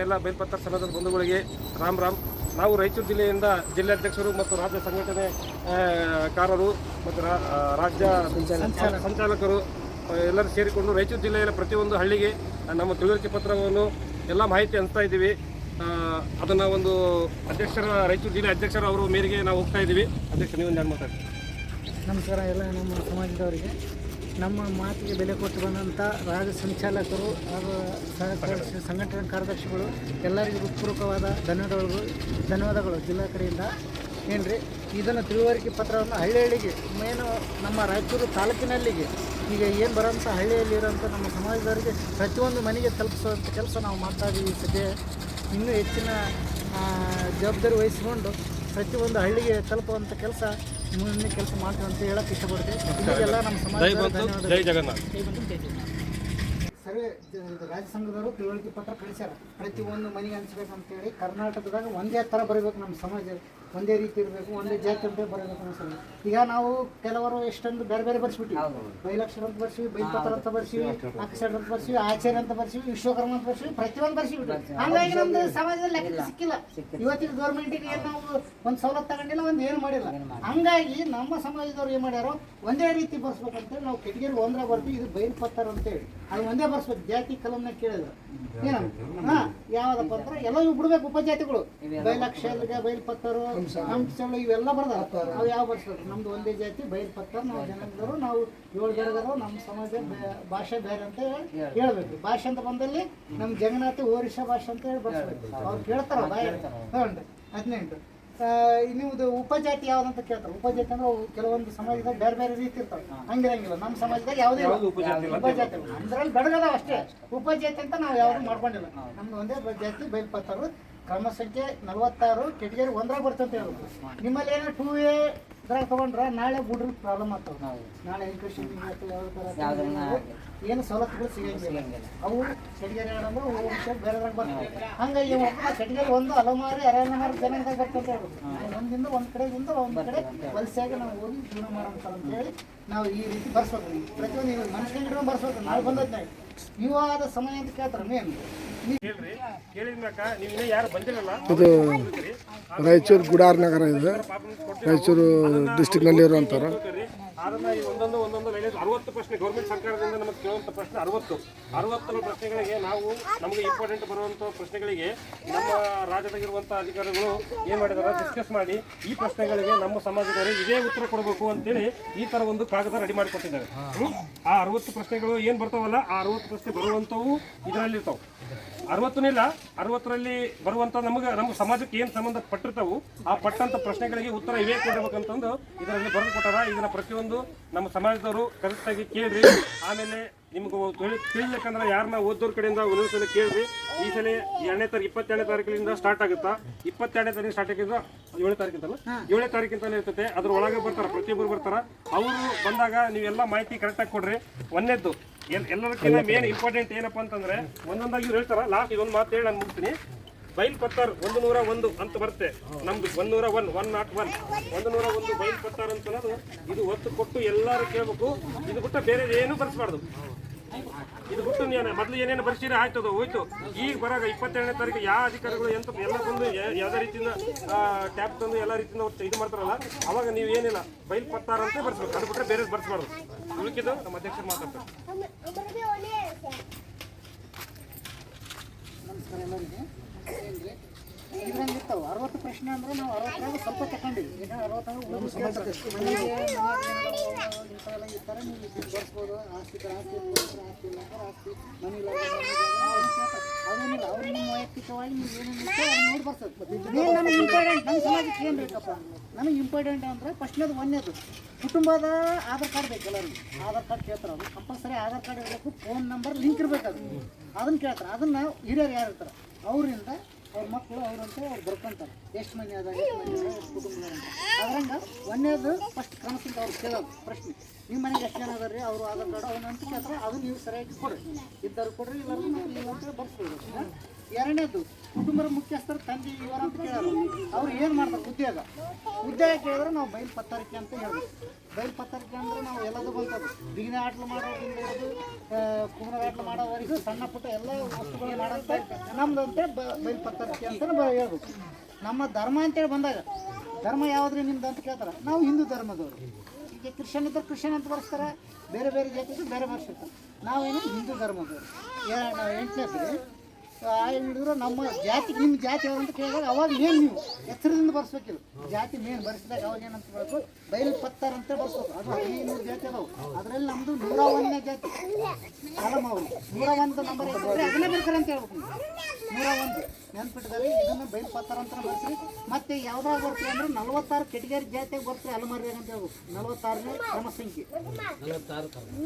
ಎಲ್ಲ ಬೇಲ್ಪತ್ರ ಸಮಾಜದ ಬಂಧುಗಳಿಗೆ ರಾಮ್ ರಾಮ್. ನಾವು ರಾಯಚೂರು ಜಿಲ್ಲೆಯಿಂದ ಜಿಲ್ಲಾಧ್ಯಕ್ಷರು ಮತ್ತು ರಾಜ್ಯ ಸಂಘಟನೆ ಕಾರರು ಮತ್ತು ರಾಜ್ಯ ಸಂಚಾಲಕರು. ಎಲ್ಲರೂ ಸೇರಿಕೊಂಡು ರಾಯಚೂರು ಜಿಲ್ಲೆಯ ಪ್ರತಿಯೊಂದು ಹಳ್ಳಿಗೆ ನಮ್ಮ ತಿಳುವಳಿಕೆ ಪತ್ರವನ್ನು ಎಲ್ಲ ಮಾಹಿತಿ ಹಂಚ್ತಾ ಇದ್ದೀವಿ. ಅದನ್ನು ಒಂದು ಅಧ್ಯಕ್ಷರ ರಾಯಚೂರು ಜಿಲ್ಲೆ ಅಧ್ಯಕ್ಷರ ಅವರು ಮೇರೆಗೆ ನಾವು ಹೋಗ್ತಾ ಇದ್ದೀವಿ. ಅಧ್ಯಕ್ಷ ನೀವು ಮಾತಾಡ್ತೀವಿ ಮಾತಾಡಿ ನಮಸ್ಕಾರ ಎಲ್ಲ ನಮ್ಮ ಸಮಾಜದವರಿಗೆ. ನಮ್ಮ ಮಾತಿಗೆ ಬೆಲೆ ಕೊಟ್ಟು ಬಂದಂಥ ರಾಜ ಸಂಚಾಲಕರು ಹಾಗೂ ಸಹಕಾರ ಸಂಘಟನಾ ಕಾರ್ಯದರ್ಶಿಗಳು, ಎಲ್ಲರಿಗೂ ಹೃತ್ಪೂರ್ವಕವಾದ ಧನ್ಯವಾದಗಳು. ಧನ್ಯವಾದಗಳು ಜಿಲ್ಲಾ ಕಡೆಯಿಂದ. ಏನ್ರಿ, ಇದನ್ನು ತಿಳುವಳಿಕೆ ಪತ್ರವನ್ನು ಹಳ್ಳಿ ಹಳ್ಳಿಗೆ ಮೇನು ನಮ್ಮ ರಾಯಚೂರು ತಾಲೂಕಿನಲ್ಲಿಗೆ, ಈಗ ಏನು ಬರೋಂಥ ಹಳ್ಳಿಯಲ್ಲಿರೋಂಥ ನಮ್ಮ ಸಮಾಜದವರಿಗೆ ಪ್ರತಿಯೊಂದು ಮನೆಗೆ ತಲುಪಿಸುವಂಥ ಕೆಲಸ ನಾವು ಮಾಡ್ತಾ ಇದ್ದೀವಿ ಸದ್ಯ. ಇನ್ನೂ ಹೆಚ್ಚಿನ ಜವಾಬ್ದಾರಿ ವಹಿಸಿಕೊಂಡು ಪ್ರತಿಯೊಂದು ಹಳ್ಳಿಗೆ ತಲುಪುವಂಥ ಕೆಲಸ ಮುಂದಿನ ಕೆಲಸ ಮಾಡ್ತೀವಿ ಅಂತ ಹೇಳಕ್ಕೆ ಇಷ್ಟಪಡ್ತೀವಿ ಜೈ ಜಗನ್ನಾಥ್. ಸರ್ವೆ ಜ- ರಾಜ್ಯ ಸಂಘದವರು ತಿಳುವಳಿಕೆ ಪತ್ರ ಕಳಿಸ್ಯಾರ. ಪ್ರತಿ ಒಂದು ಮನೆಗೆ ಹಂಚ್ಬೇಕಂತೇಳಿ ಕರ್ನಾಟಕದಾಗ ಒಂದೇ ಥರ ಬರಬೇಕು ನಮ್ಮ ಸಮಾಜ ಒಂದೇ ರೀತಿ ಇರಬೇಕು ಒಂದೇ ಜಾತಿ ಅಂತ ಬರಬೇಕು ಅನ್ಸಲ್ಲ ಈಗ ನಾವು ಕೆಲವರು ಎಷ್ಟೊಂದು ಬೇರೆ ಬೇರೆ ಬರ್ಸ್ಬಿಟ್ಟಿವಿ. ಬೈಲಕ್ಷರ ಅಂತ ಬರ್ಸಿವಿ ಬೈಪತ್ರ ಅಂತ ಬರ್ಸಿವಿ ಅಕ್ಷರ ಅಂತ ಬರ್ಸಿವಿ ಆಚಾರ್ಯ ಅಂತ ಬರ್ಸಿವಿ ವಿಶ್ವಕರ್ಮ ಅಂತ ಬರ್ಸಿವಿ ಪ್ರತಿಯೊಂದು ಬರ್ಸಿವಿ. ಹಂಗಾಗಿ ನಮ್ದು ಸಮಾಜದಲ್ಲಿ ಲೆಕ್ಕ ಸಿಕ್ಕಿಲ್ಲ. ಇವತ್ತಿನ ಗೌರ್ಮೆಂಟಿಗೆ ಏನು ನಾವು ಒಂದು ಸವಲತ್ತು ತಗೊಂಡಿಲ್ಲ ಒಂದು ಏನು ಮಾಡಿಲ್ಲ. ಹಂಗಾಗಿ ನಮ್ಮ ಸಮಾಜದವ್ರು ಏನು ಮಾಡ್ಯಾರೋ ಒಂದೇ ರೀತಿ ಬರ್ಸ್ಬೇಕಂತೇಳಿ ನಾವು ಕಿಟಕಿಯಲ್ಲಿ ಒಂದ್ರ ಬರ್ತೀವಿ ಇದು ಬೈಲ್ ಅಂತ ಅಂತೇಳಿ. ಅದು ಒಂದೇ ಬರ್ಸ್ಬೇಕು. ಜಾತಿ ಕಲಂನ ಕೇಳಿದ್ರು. ಏನ ಹಾ ಯಾವ್ದಪ್ಪ ಅಂದ್ರೆ ಎಲ್ಲ ಇವು ಬಿಡ್ಬೇಕು ಉಪಜಾತಿಗಳು. ಬೈಲಕ್ಷಲ್ಗ ಬೈಲ್ ಪತ್ತರು ಹಂಸಗಳು ಇವೆಲ್ಲ ಬರ್ದಾರ ಅವು ಯಾವ ಬರ್ಸ್ಬೇಕು? ನಮ್ದು ಒಂದೇ ಜಾತಿ ಬೈಲ್ ಪತ್ತರ್ ನಾವು ಜನಾಂಗದವರು ನಾವು ಏಳು ಜನಗರು ನಮ್ಮ ಸಮಾಜ ಬೇ- ಭಾಷೆ ಬೇರೆ ಅಂತ ಹೇಳಿ ಹೇಳ್ಬೇಕು. ಭಾಷೆ ಅಂತ ಬಂದಲ್ಲಿ ನಮ್ಮ ಜಗನ್ನಾಥ ಓರಿಷಾ ಭಾಷೆ ಅಂತ ಹೇಳಿ ಬರ್ಸ್ಬೇಕು. ಅವ್ರು ಕೇಳ್ತಾರ ಬಾಯ್. ಹ್ಞೂ ಹದಿನೆಂಟು. ಆ, ನಿಮ್ದು ಉಪಜಾತಿ ಯಾವ್ದಂತ ಕೇಳ್ತಾರೆ. ಉಪಜಾತಿ ಅಂದ್ರೆ ಕೆಲವೊಂದು ಸಮಾಜದಾಗ ಬೇರೆ ಬೇರೆ ರೀತಿ ಇರ್ತಾವೆ. ಹಂಗಿರಂಗಿಲ್ಲ. ನಮ್ಮ ಸಮಾಜದಾಗ ಯಾವುದೇ. ಉಪಜಾತಿ ಅಂದ್ರಲ್ಲಿ ಬೆಳಗದಾವ ಅಷ್ಟೇ. ಉಪಜಾತಿ ಅಂತ ನಾವು ಯಾವ್ದು ಮಾಡ್ಕೊಂಡಿಲ್ಲ. ನಮ್ದು ಒಂದೇ ಜಾತಿ ಬೈಲ್ಪತ್ತಾರು ಕ್ರಮ ಸಂಖ್ಯೆ ನಲವತ್ತಾರು ಕೆಟಗರಿ ಒಂದ್ರಾಗ ಬರ್ತಂತ ಹೇಳ್ಬೇಕು. ನಿಮ್ಮಲ್ಲಿ ಏನೋ ಟೂ ಎ ಇದ್ರಾಗ ತಗೊಂಡ್ರೆ ನಾಳೆ ಬುಡ್ರಿ ಪ್ರಾಬ್ಲಮ್ ಆಗ್ತವೆ ನಾಳೆ ಎಜುಕೇಶನ್ ಏನು ಸವಲತ್ತುಗಳು ಸಿಗಂಗಿಲ್ಲ. ಅವು ಕೆಟಗರಿ ವಿಷಯ ಬೇರೆದಾಗ ಬರ್ತವೆ ಹಂಗಾಗಿ ಒಬ್ಬ ಕೆಟಗರಿ ಒಂದು ಅಲಮಾರಿ ಮಾರು ಜನ ಬರ್ತಂತ ಹೇಳ್ಬೇಕು. ಒಂದಿಂದ ಒಂದ್ ಕಡೆಯಿಂದ ಒಂದ್ ಕಡೆ ವಲಸೆಯಾಗಿ ನಾವು ಹೋಗಿ ಜೀವನ ಅಂತ ಹೇಳಿ ನಾವು ಈ ರೀತಿ ಬರ್ಸ್ಬೇಕು. ಪ್ರತಿಯೊಂದು ನೀವು ಮನುಷ್ಯನ ಹಿಡ್ಕೊಂಡು ಬರ್ಸ್ಬೇಕು. ನಾಳೆ ನೀವು ಆದ ಸಮಯ ಅಂತ ಕೇಳ್ತಾರೆ ಮೇನ್. ಇದು ರಾಯಚೂರು ಗುಡಾರ್ ನಗರ ಇದು. ರಾಯಚೂರು ಡಿಸ್ಟಿಕ್ನಲ್ಲಿ ಇರುವಂಥವ್ರು ಅದನ್ನ ಒಂದೊಂದು ಒಂದೊಂದು ಲೈನ್ ಅರವತ್ತು ಪ್ರಶ್ನೆ ಗೌರ್ಮೆಂಟ್ ಸರ್ಕಾರದಿಂದ ನಮಗೆ ಕೇಳುವಂಥ ಪ್ರಶ್ನೆ ಅರವತ್ತು. ಅರವತ್ತು ಪ್ರಶ್ನೆಗಳಿಗೆ ನಾವು ನಮಗೆ ಇಂಪಾರ್ಟೆಂಟ್ ಬರುವಂಥ ಪ್ರಶ್ನೆಗಳಿಗೆ ನಮ್ಮ ರಾಜ್ಯದಾಗಿರುವಂಥ ಅಧಿಕಾರಿಗಳು ಏನು ಮಾಡಿದಾರೆ ಡಿಸ್ಕಸ್ ಮಾಡಿ ಈ ಪ್ರಶ್ನೆಗಳಿಗೆ ನಮ್ಮ ಸಮಾಜದವರು ಇದೇ ಉತ್ತರ ಕೊಡಬೇಕು ಅಂತೇಳಿ ಈ ಥರ ಒಂದು ಕಾಗದ ರೆಡಿ ಮಾಡಿಕೊಟ್ಟಿದ್ದಾರೆ. ಆ ಅರವತ್ತು ಪ್ರಶ್ನೆಗಳು ಏನು ಬರ್ತಾವಲ್ಲ, ಆ ಅರವತ್ತು ಪ್ರಶ್ನೆ ಬರುವಂಥವು ಇದರಲ್ಲಿ ಇರ್ತಾವೆ ಅರವತ್ತನಿಲ್ಲ ಅರವತ್ತರಲ್ಲಿ ಬರುವಂತ ನಮಗೆ ನಮ್ಮ ಸಮಾಜಕ್ಕೆ ಏನು ಸಂಬಂಧಪಟ್ಟಿರ್ತಾವು ಆ ಪಟ್ಟಂತ ಪ್ರಶ್ನೆಗಳಿಗೆ ಉತ್ತರ ಇವೇ ಕೊಡಬೇಕಂತಂದು ಇದರಲ್ಲಿ ಬರೆದು ಕೊಟ್ಟಾರ. ಇದನ್ನ ಪ್ರತಿಯೊಂದು ನಮ್ಮ ಸಮಾಜದವರು ಕರೆಕ್ಟಾಗಿ ಕೇಳ್ರಿ. ಆಮೇಲೆ ನಿಮ್ಗೆ ತಿಳಿ ತಿಳಿಬೇಕಂದ್ರೆ ಯಾರನ್ನ ಓದೋರ್ ಕಡೆಯಿಂದ ಒಂದೊಂದು ಸಲ ಕೇಳ್ರಿ. ಈ ಸಲ ಎರಡನೇ ತಾರೀಕು ಇಪ್ಪತ್ತೆರಡನೇ ತಾರೀಕಿನಿಂದ ಸ್ಟಾರ್ಟ್ ಆಗುತ್ತಾ? ಇಪ್ಪತ್ತೆರಡನೇ ತಾರೀಕು ಸ್ಟಾರ್ಟ್ ಆಗಿದ್ರೆ ಏಳನೇ ತಾರೀಕಿಂತಲ್ಲ ಏಳನೇ ತಾರೀಕಿಂತಾನೆ ಇರ್ತದೆ ಅದ್ರ ಒಳಗೆ ಬರ್ತಾರ ಪ್ರತಿಯೊಬ್ಬರು ಬರ್ತಾರ. ಅವರು ಬಂದಾಗ ನೀವೆಲ್ಲ ಮಾಹಿತಿ ಕರೆಕ್ಟಾಗಿ ಕೊಡ್ರಿ. ಒಂದೇದ್ದು ಎಲ್ಲದಕ್ಕಿಂತ ಮೇನ್ ಇಂಪಾರ್ಟೆಂಟ್ ಏನಪ್ಪ ಅಂತಂದ್ರೆ ಒಂದೊಂದಾಗಿ ಇವ್ರು ಹೇಳ್ತಾರ ಲಾಸ್ಟ್ ಇದೊಂದು ಮಾತು ಹೇಳಿ ನಾನು ಮುಗ್ತೀನಿ ಬೈಲ್ ಪತ್ತಾರ್ ಒಂದು ನೂರ ಒಂದು ಅಂತ ಬರುತ್ತೆ. ನಮ್ದು ಒಂದು ನೂರ ಒನ್ ಒನ್ ನಾಟ್ ಒನ್ ಒಂದು ನೂರ ಒಂದು ಬೈಲ್ ಪತ್ತಾರ್ ಅಂತ ಅನ್ನೋದು ಇದು ಒತ್ತು ಕೊಟ್ಟು ಎಲ್ಲರೂ ಕೇಳಬೇಕು. ಇದು ಬಿಟ್ಟ ಬೇರೆ ಏನು ಬರ್ಸ್ಬಾರ್ದು. ಇದು ಗೊತ್ತು ಮೊದಲು ಏನೇನು ಬರ್ಸಿರಿ ಆಯ್ತು ಅದು ಹೋಯ್ತು. ಈಗ ಬರಾಗ ಇಪ್ಪತ್ತೆರಡನೇ ತಾರೀಕು ಯಾವ ಅಧಿಕಾರಿಗಳು ಎಂತ ಎಲ್ಲ ತಂದು ಯಾವುದೇ ರೀತಿಯಿಂದ ಟ್ಯಾಪ್ ತಂದು ಎಲ್ಲ ರೀತಿಯಿಂದ ಅವ್ರು ಇದು ಮಾಡ್ತಾರಲ್ಲ ಅವಾಗ ನೀವು ಏನಿಲ್ಲ ಬೈಲ್ ಪತ್ತಾರ ಅಂತ ಬರ್ಸ್ಬೇಕು. ಅದು ಬಿಟ್ಟರೆ ಬೇರೆ ಬರ್ಸ್ಬಾರ್ದು ಉಳಿಕಿದ್ದು ನಮ್ಮ ಅಧ್ಯಕ್ಷರು ಮಾತಾಡ್ತಾರೆ. ನಮಸ್ಕಾರ ಎಲ್ಲರಿಗೆ. ಅರವತ್ತು ಪ್ರಶ್ನೆ ಅಂದ್ರೆ ನಾವು ಅರವತ್ತರಾಗ ಸ್ವಲ್ಪ ತಗೊಂಡಿವಿ ಈಗ ಅರವತ್ತಾಗ ಕೇಳ್ತಾರೆ. ಮನೆಗೆ ಮನೆಗೆ ನೀವು ಇದು ಬರ್ಸ್ಬೋದು ಆಸ್ತಿ ಇದ್ರೆ ಆಸ್ತಿ ಆಸ್ತಿ ಇಲ್ಲ ಅಂದ್ರೆ ಆಸ್ತಿ ಮನೆ ಇಲ್ಲ. ಅದೇನಿಲ್ಲ ಅವ್ರು ನಿಮ್ಮ ವೈಯಕ್ತಿಕವಾಗಿ ನೀವು ಏನೇನು ನೋಡಿ ಬರ್ತದೆ ಮೇನ್ ನಮಗೆ ಇಂಪಾರ್ಟೆಂಟ್ ನಮ್ಮ ಸಮಾಜಕ್ಕೆ ಏನು ಬೇಕಪ್ಪ ನನಗೆ ಇಂಪಾರ್ಟೆಂಟ್ ಅಂದರೆ ಫಸ್ಟ್ನೇದು ಒಂದೇದು ಕುಟುಂಬದ ಆಧಾರ್ ಕಾರ್ಡ್ ಬೇಕು ಎಲ್ಲರಿಗೂ ಆಧಾರ್ ಕಾರ್ಡ್ ಕೇಳ್ತಾರೆ ಅವ್ರು ಕಂಪಲ್ಸರಿ ಆಧಾರ್ ಕಾರ್ಡ್ ಇರಬೇಕು, ಫೋನ್ ನಂಬರ್, ಲಿಂಕ್ ಇರಬೇಕು ಅದು ಅದನ್ನ ಕೇಳ್ತಾರೆ ಅದನ್ನ ಹಿರಿಯರು ಯಾರು ಇರ್ತಾರೆ ಅವರಿಂದ ಅವ್ರ ಮಕ್ಕಳು ಅವ್ರಂತೆ ಅವ್ರು ಬರ್ಕೊಂತಾರೆ. ಎಷ್ಟು ಮನೆ ಅದ ಎಷ್ಟು ಮನೆ ಒಂದೇದು ಫಸ್ಟ್ ಕ್ರಮಕ್ಕಿಂತ ಅವ್ರು ಕೇಳೋದು, ಪ್ರಶ್ನೆ. ನಿಮ್ಮ ಮನೆಗೆ ಎಷ್ಟು ಜನ ಅದಾರ ರೀ ಅವರು ಆಧಾರ್ ಕಾರ್ಡ್ ಅವ್ನ ಅಂತ ಕೇಳ್ತಾರೆ. ಅದು ನೀವು ಸರಿಯಾಗಿ ಕೊಡ್ರಿ. ಇದ್ದರು ಕೊಡ್ರಿ ನಾವು ಇಲ್ಲ ಬರ್ತೀವಿ ಬರ್ಸ್ಬೋದು ಎರಡನೇದು ಕುಟುಂಬದ ಮುಖ್ಯಸ್ಥರು, ತಂದೆ, ಇವರ ಅಂತ ಕೇಳೋರು. ಅವ್ರು ಏನು ಮಾಡ್ತಾರೆ? ಉದ್ಯೋಗ ಉದ್ಯೋಗ ಕೇಳಿದ್ರೆ ನಾವು ಬಯಲು ಪತ್ತರಿಕೆ ಅಂತ ಹೇಳ್ಬೇಕು. ಬಯಲು ಪತ್ತರಿಕೆ ಅಂದ್ರೆ ನಾವು ಎಲ್ಲದೂ ಬಂತದ್ದು ಬಿಗಿನ ಆಟ್ಲು ಮಾಡೋದ್ರಿಂದ ಹಿಡಿದು ಕುಮರ ಮಾಡೋವರೆಗೂ ಸಣ್ಣ ಪುಟ್ಟ ಎಲ್ಲ ವಸ್ತುಗಳು ಮಾಡೋಂಥ ನಮ್ದು ಅಂತ ಬಯಲು ಪತ್ತರಿಕೆ ಅಂತ ಹೇಳ್ಬೇಕು. ನಮ್ಮ ಧರ್ಮ ಅಂತೇಳಿ ಬಂದಾಗ, ಧರ್ಮ ಯಾವ್ದ್ರಿ ನಿಮ್ದು ಅಂತ ಕೇಳ್ತಾರೆ. ನಾವು ಹಿಂದೂ ಧರ್ಮದವರು. ಈಗ ಕ್ರಿಶ್ಚನ್ ಇದ್ದರೆ ಕ್ರಿಶ್ಚನ್ ಅಂತ ಬರ್ಸ್ತಾರೆ. ಬೇರೆ ಬೇರೆ ಜಾತಿ ಬೇರೆ ಬರ್ಸಿರ್ತಾರೆ ನಾವೇನು ಹಿಂದೂ ಧರ್ಮದವರು. ಎಂಟನೇ ಆ ಹಿಡಿದ್ರು ನಮ್ಮ ಜಾತಿ ನಿಮ್ಮ ಜಾತಿ ಯಾವ್ದು ಅಂತ ಕೇಳಿದಾಗ ಅವಾಗ ಮೇನ್ ನೀವು. ಎಚ್ಚರದಿಂದ ಬರ್ಸ್ಬೇಕಿಲ್ಲ. ಜಾತಿ ಮೇನ್ ಬರ್ಸಿದಾಗ ಅವಾಗ ಏನಂತ ಹೇಳ್ಬೇಕು? ಬಯಲು ಪತ್ತಾರ ಅಂತ ಬರ್ಸ್ಬೇಕು. ಅದು ಹದಿನೈದು ಜಾತಿ ಅದಾವು. ಅದರಲ್ಲಿ ನಮ್ಮದು ನೂರ ಒಂದನೇ ಜಾತಿ. ಕಲಮ್ ಅವರು. ನೂರ ಒಂದು ನಂಬರ್ ಅದನ್ನೇ ಬರ್ತಾರೆ ಅಂತ ಹೇಳ್ಬೇಕು. ನೂರ ಒಂದು ನೆನ್ಪಿಟ್ಟಿದ್ದಾರೆ ಇದನ್ನು ಬಯಲು ಪತ್ತಾರ ಅಂತ ಬರ್ಸ್ರಿ ಮತ್ತೆ ಯಾವ್ದಾಗ ಬರ್ತೀವಿ ಅಂದ್ರೆ ನಲವತ್ತಾರು ಕೆಟಗರಿ ಜಾತಿಯಾಗ ಬರ್ತೀವಿ ಅಲಮಾರಿ ಅಂತ ಹೇಳ್ಬೇಕು. ನಲ್ವತ್ತಾರನೇ ಕ್ರಮ. ಸಂಖ್ಯೆ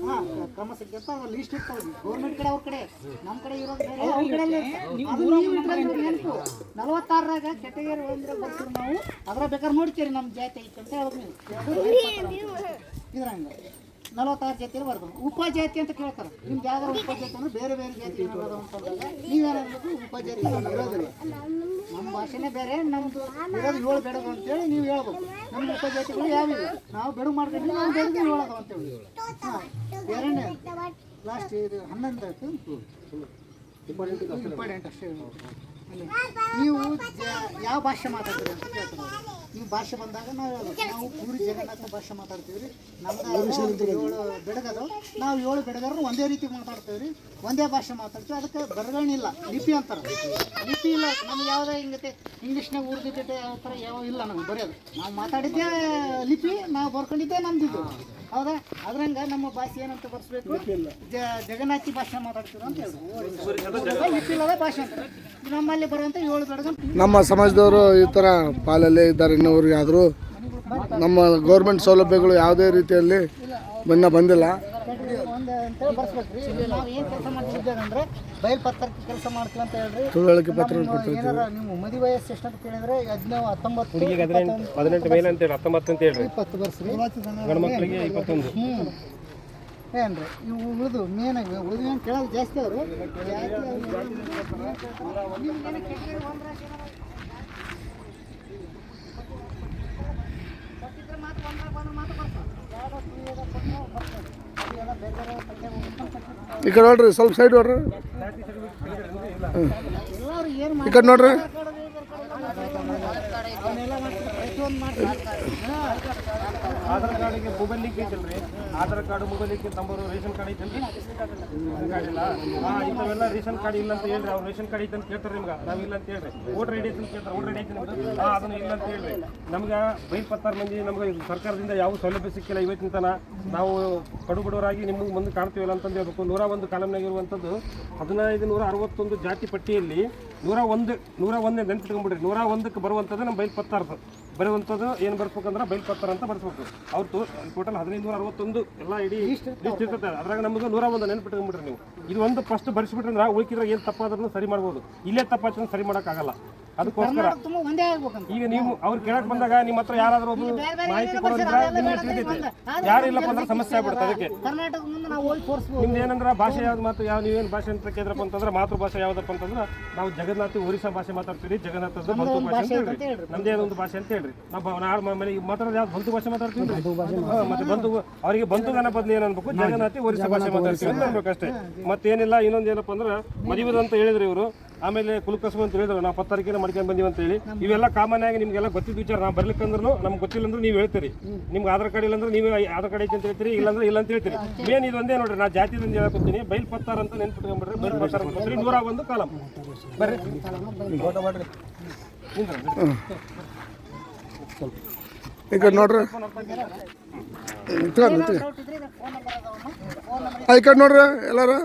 ಹಾಂ ಕ್ರಮ ಸಂಖ್ಯೆ ಅಂತ ಲಿಸ್ಟ್ ಇರ್ತಾವೆ ಗೌರ್ಮೆಂಟ್ ಕಡೆ ಅವ್ರ ಕಡೆ. ನಮ್ಮ ಕಡೆ ಇರೋದು ಬೇರೆ ಅವ್ರ ಕಡೆ ನೆನಪು ನಲವತ್ತಾರರಾಗ ಕೆಟಗರಿ ಒಂದ್ರ ಬರ್ತೀವಿ ನಾವು. ಅದ್ರ ಬೇಕಾದ್ರೆ ನೋಡ್ತೀರಿ ನಮ್ಮ ಜಾತಿ ಐತೆ ಅಂತ ಹೇಳೋದು ನೀವು. ಇದ್ರಂಗ ನಲವತ್ತಾರು ಜಾತಿಯಲ್ಲಿ ಬರ್ಬೋದು. ಉಪಜಾತಿ ಅಂತ ಕೇಳ್ತಾರೆ. ನಿಮ್ಗೆ ಯಾವ್ದಾರು ಉಪಜಾತಿ ಅಂದ್ರೆ ಬೇರೆ ಬೇರೆ ಜಾತಿ ಅಂತಂದಾಗ ನೀವೇನಾಗಬೇಕು ಉಪಜಾತಿ ಇರೋದಿಲ್ಲ. ನಮ್ಮ ಭಾಷೆನೇ ಬೇರೆ ನಮ್ದು ಇರೋದು ಏಳು ಬೆಡಗು ಅಂತೇಳಿ ನೀವು ಹೇಳ್ಬೇಕು ನಮ್ಮ ಉಪಜಾತಿಗಳು ಯಾವಿಲ್ಲ. ನಾವು ಬೆಡಗು ಮಾಡ್ತೀವಿ ನಾವು ಬೆಡಗು ಹೇಳೋದು ಅಂತೇಳಿ ಹಾಂ. ಎರಡನೇ ಲಾಸ್ಟ್ ಇದು ಹನ್ನೊಂದು ಇಂಪಾರ್ಟೆಂಟ್ ಅಷ್ಟೇ ನೀವು ಯಾವ ಭಾಷೆ ಮಾತಾಡ್ತೀರಿ ಅಂತ ಕೇಳ್ತಾರೆ ನೀವು ಭಾಷೆ ಬಂದಾಗ ನಾವು ನಾವು ಪೂರಿ ಜಗನ್ನಾಥ ಭಾಷೆ ಮಾತಾಡ್ತೀವಿ ರೀ. ನಮ್ದು ಏಳು ಬೆಡಗದು ನಾವು ಏಳು ಬೆಡಗರು ಒಂದೇ ರೀತಿ ಮಾತಾಡ್ತೀವಿ ರೀ. ಒಂದೇ ಭಾಷೆ ಮಾತಾಡ್ತೀವಿ. ಅದಕ್ಕೆ ಬರಗಣಿ ಇಲ್ಲ ಲಿಪಿ ಅಂತಾರೆ. ಲಿಪಿ ಇಲ್ಲ. ನಮ್ಗೆ ಯಾವುದೇ ಹಿಂಗತೆ ಇಂಗ್ಲೀಷ್ನಾಗ ಉರ್ದಿದ್ದೆ ಯಾವ ಥರ ಯಾವ ಇಲ್ಲ ನಮ್ಗೆ ಬರೆಯೋದು. ನಾವು ಮಾತಾಡಿದ್ದೇ ಲಿಪಿ ನಾವು ಬರ್ಕೊಂಡಿದ್ದೇ ನಮ್ದಿದ್ದು ಹೌದಾ? ಅದ್ರಂಗ ನಮ್ಮ ಭಾಷೆ ಏನಂತ ಬರ್ಸ್ಬೇಕು? ಜಗನ್ನಾಥಿ ಭಾಷೆ ಮಾತಾಡ್ತೀರ ಅಂತ ಹೇಳಿ ಲಿಪಿ ಭಾಷೆ ಅಂತ. ನಮ್ಮಲ್ಲಿ ಬರುವಂತ ಏಳು ಬೇಡ ನಮ್ಮ ಸಮಾಜದವರು ಈ ಥರ ಪಾಲಲ್ಲೇ ಇದ್ದಾರೆ ಇನ್ನೂರಿಗೆ ಆದರೂ ನಮ್ಮ ಗೌರ್ಮೆಂಟ್ ಸೌಲಭ್ಯಗಳು ಯಾವುದೇ ರೀತಿಯಲ್ಲಿ ಬನ್ನ ಬಂದಿಲ್ಲ. ಅಂತೇಳಿ ಬರ್ಸ್ಬೇಕ್ರಿ. ಇಲ್ಲಿ ನಾವು ಏನು ಕೆಲಸ ಮಾಡ್ತಿದ್ದೇವೆ ಅಂದ್ರೆ ಬಯಲು ಪತ್ರಕ್ಕೆ ಕೆಲಸ ಮಾಡ್ತೀವಿ ಅಂತ ಹೇಳ್ರಿ. ತಿಳುವಳಿಕೆ ಪತ್ರ ಏನಾರ ನೀವು ಮದುವೆ ವಯಸ್ಸು ಎಷ್ಟು ಅಂತ ಕೇಳಿದ್ರೆ ಹತ್ತೊಂಬತ್ತು ಹುಡುಗಿಗೆ ಹದಿನೆಂಟು ಹದಿನೆಂಟು ಮೇಲೆ ಅಂತೇಳಿ ಹತ್ತೊಂಬತ್ತು ಅಂತ ಹೇಳ್ರಿ. ಇಪ್ಪತ್ತು ಬರ್ಸ್ರಿ. ಗಂಡು ಮಕ್ಕಳಿಗೆ ಇಪ್ಪತ್ತೊಂದು. ಹ್ಞೂ ಏನ್ರಿ? ಇವು ಉಳಿದು ಮೇನ್ ಉಳಿದು ಏನು ಕೇಳೋದು ಜಾಸ್ತಿ ಅವರು? ಈ ಕಡೆ ನೋಡ್ರಿ ಸ್ವಲ್ಪ ಸೈಡ್ ನೋಡ್ರಿ. ಈ ಕಡೆ ನೋಡ್ರಿ ಅವನ್ನೆಲ್ಲ ಮಾಡ್ತಾರೆ ಪ್ರತಿಯೊಂದು ಮಾಡ್ತಾರೆ ಆಧಾರ್ ಕಾರ್ಡಿಗೆ ಮೊಬೈಲ್ ಲಿಂಕ್ ಐತಲ್ರಿ? Aadhaar card, mobile link number ration card ಐತಲ್ರಿ? ಕಾರ್ಡ್ ಇಂಥವೆಲ್ಲ ರೇಷನ್ ಕಾರ್ಡ್ ಇಲ್ಲ ಅಂತ ಹೇಳ್ರಿ. ಅವ್ರು ರೇಷನ್ ಕಾರ್ಡ್ ಐತೆ ಅಂತ ಕೇಳ್ತಾರೆ ನಿಮ್ಗೆ. ನಾವು ಇಲ್ಲ ಅಂತ ಹೇಳ್ರಿ. ವೋಟರ್ ಐಡಿ ಅಂತ ಕೇಳ್ತಾರೆ. ವೋಟರ್ ಐಡಿ ಐತೆ ನಿಮ್ದು ಹಾ ಅದನ್ನ ಇಲ್ಲ ಅಂತ ಹೇಳ್ರಿ. ನಮ್ಗೆ ಬೈಪತ್ತಾರು ಪತ್ತಾರು ಮಂದಿ ನಮ್ಗೆ ಸರ್ಕಾರದಿಂದ ಯಾವ ಸೌಲಭ್ಯ ಸಿಕ್ಕಿಲ್ಲ ಇವತ್ತಿನ ತನ ನಾವು ಕಡು ಬಡವರಾಗಿ ನಿಮ್ಗೆ ಮುಂದೆ ಕಾಣ್ತೀವಲ್ಲ ಅಂತಂದು ಹೇಳ್ಬೇಕು. ನೂರ ಒಂದು ಕಾಲಮ್ನಾಗ ಇರುವಂಥದ್ದು ಹದಿನೈದು ನೂರ ಅರವತ್ತೊಂದು ಜಾತಿ ಪಟ್ಟಿಯಲ್ಲಿ ನೂರ ಒಂದು, ನೂರ ಒಂದೇ ನೆನ್ಪಿಟ್ಕೊಂಡ್ಬಿಡ್ರಿ ನೂರ ಒಂದಕ್ಕೆ ಬರುವಂಥದ್ದು ನಮ್ಮ ಬೈಲ್ ಪತ್ತಾರ್ದು ಬರೆಯುವಂಥದ್ದು ಏನು ಬರ್ಸ್ಬೇಕಂದ್ರೆ ಬೈಲ್ ಪತ್ತಾರ ಅಂತ ಬರ್ಸ್ಬೇಕು. ಅವ್ರು ಟೋಟಲ್ ಹದಿನೈದು ನೂರ ಅರವತ್ತೊಂದು ಎಲ್ಲ ಇಡೀ ಇರ್ತದೆ. ಅದ್ರಾಗ ನಮ್ಗೆ ನೂರ ಒಂದು ನೆನ್ಪಿಟ್ಕೊಂಡ್ಬಿಟ್ರಿ ನೀವು. ಇದು ಒಂದು ಫಸ್ಟ್ ಬರ್ಸಿಬಿಟ್ರೆ ಅಂದ್ರೆ ಉಳಿಕಿದ್ರೆ ಏನು ತಪ್ಪಾದ್ರೂ ಸರಿ ಮಾಡ್ಬೋದು. ಇಲ್ಲೇ ತಪ್ಪಾಯ್ತು ಸರಿ ಮಾಡೋಕ್ಕಾಗಲ್ಲ. ಅದಕ್ಕೋಸ್ಕರ. ತುಂಬ ಒಂದೇ ಆಗ್ಬೇಕಂತ. ಈಗ ನೀವು ಅವ್ರು ಕೇಳಕ್ ಬಂದಾಗ ನಿಮ್ಮ ಹತ್ರ ಯಾರಾದ್ರೂ ಒಬ್ರು ಮಾಹಿತಿ ಕೊಡೋದ್ರ ನಿಮ್ಗೆ ತಿಳಿತೈತೆ ಯಾರು ಇಲ್ಲಪ್ಪ ಅಂದ್ರೆ ಸಮಸ್ಯೆ ಆಗ್ಬಿಡುತ್ತೆ ಅದಕ್ಕೆ. ಕರ್ನಾಟಕ ಮುಂದೆ ನಾವು ಹೋಗಿ ತೋರಿಸ್ಬೋದು. ನಿಮ್ದು ಏನಂದ್ರೆ ಭಾಷೆ ಯಾವ್ದು ಮಾತು ಯಾವ ನೀವೇನು ಭಾಷೆ ಅಂತ ಕೇಳಿದ್ರಪ್ಪ ಅಂತಂದ್ರೆ ಮಾತೃಭಾಷೆ ಯಾವ್ದಪ್ಪ ಅಂತಂದ್ರೆ ನಾವು ಜಗನ್ನಾಥಿ ಒರಿಸ್ಸಾ ಭಾಷೆ ಮಾತಾಡ್ತೀವಿ ಜಗನ್ನಾಥದ್ದು ಬಂತು ಭಾಷೆ ಅಂತ ಹೇಳ್ರಿ. ನಮ್ದೇ ಒಂದು ಭಾಷೆ ಅಂತ ಹೇಳ್ರಿ. ನಾವು ನಾಳೆ ಮನೆ ಮಾತಾಡೋದು ಯಾವ್ದು ಬಂತು ಭಾಷೆ ಮಾತಾಡ್ತೀವಿ ಮತ್ತೆ ಬಂತು ಅವರಿಗೆ ಬಂತು ಗನ ಬದಲು ಏನು ಅನ್ಬೇಕು? ಜಗನ್ನಾಥಿ ಒರಿಸ್ಸಾ ಭಾಷೆ ಮಾತಾಡ್ತೀವಿ ಅಂತ ಅನ್ಬೇಕು ಅಷ್ಟೇ. ಮತ್ತೇನಿಲ್ಲ ಇನ್ನೊಂದು ಏನಪ್ಪ ಅಂದ್ರೆ ಮದುವೆ ಅಂತ ಹೇಳಿದ್ರು ಇವರು. ಆಮೇಲೆ ಕುಲಕಸ್ಮ ಅಂತ ಹೇಳಿದ್ರು ನಾವು ಪತ್ತಾರಿಕೆನ ಮಾಡ್ಕೊಂಡು ಬಂದೀವಿ ಅಂತ ಹೇಳಿ ಇವೆಲ್ಲ ಕಾಮನ್ ಆಗಿ ನಿಮ್ಗೆಲ್ಲ ಗೊತ್ತಿದ್ದ ವಿಚಾರ ನಾವು ಬರ್ಲಿಕ್ಕಂದ್ರೂ ನಮ್ಗೆ ಗೊತ್ತಿಲ್ಲ ಅಂದ್ರೆ ನೀವು ಹೇಳ್ತೀರಿ. ನಿಮ್ಗೆ ಆಧಾರ್ ಕಾರ್ಡ್ ಇಲ್ಲ ಅಂದ್ರೆ ನೀವು ಆಧಾರ್ ಕಾರ್ಡ್ ಐತೆ ಅಂತ ಹೇಳ್ತೀರಿ ಇಲ್ಲಾಂದ್ರೆ ಇಲ್ಲ ಅಂತ ಹೇಳ್ತೀರಿ. ಮೇನ್ ಇದೊಂದೇ ನೋಡ್ರಿ ನಾ ಜಾತಿದಿಂದ ಹೇಳ್ಕೊತೀನಿ ಬೈಲ್ ಪತ್ತಾರ ಅಂತ ನೆನ್ಪಿಟ್ಕೊಂಡ್ಬಿಡ್ರಿ ಬೈಲ್ ಪತ್ತಾರ ಅಂತ ಬರ್ರಿ ನೂರ ಒಂದು ಕಾಲಂ. ಬರ್ರಿ. ಫೋಟೋ ಮಾಡ್ರಿ. ನಿಂದ್ರಿ. ಈ ಕಡೆ ನೋಡ್ರಿ ಈ ಕಡೆ ನೋಡ್ರಿ ಎಲ್ಲಾರು?